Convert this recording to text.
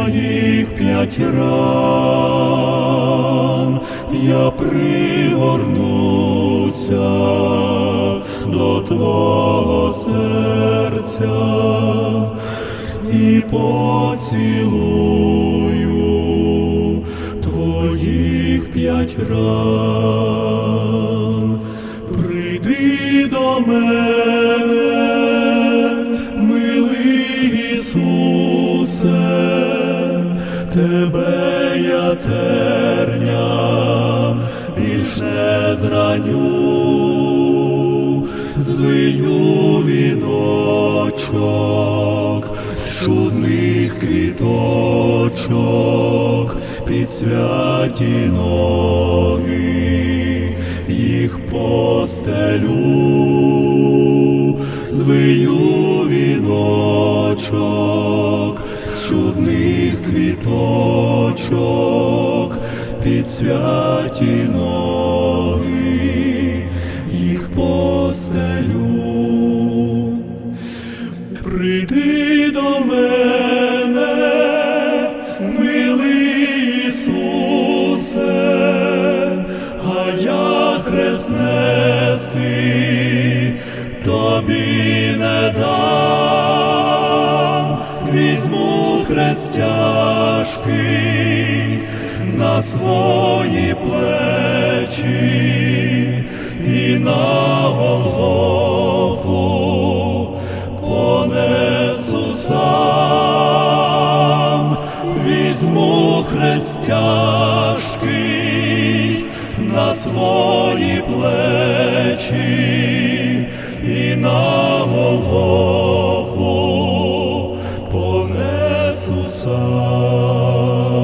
твоїх п'ять ран, я пригорнуся до твого серця і поцілую твоїх п'ять ран. Прийди до мене, милий Ісусе, тебе я терням більш не зраню, злию віночок з чудних квіточок під святі ноги. Їх постелю, звию віночок чудних квіточок під святі ноги їх постелю. Прийди до мене, милий Ісусе, а я хрест нести тобі не дам, візьму хрест тяжкий на свої плечі і на Голгофу понесу сам, візьму хрест тяжкий на свої плечі і на Голгофу So.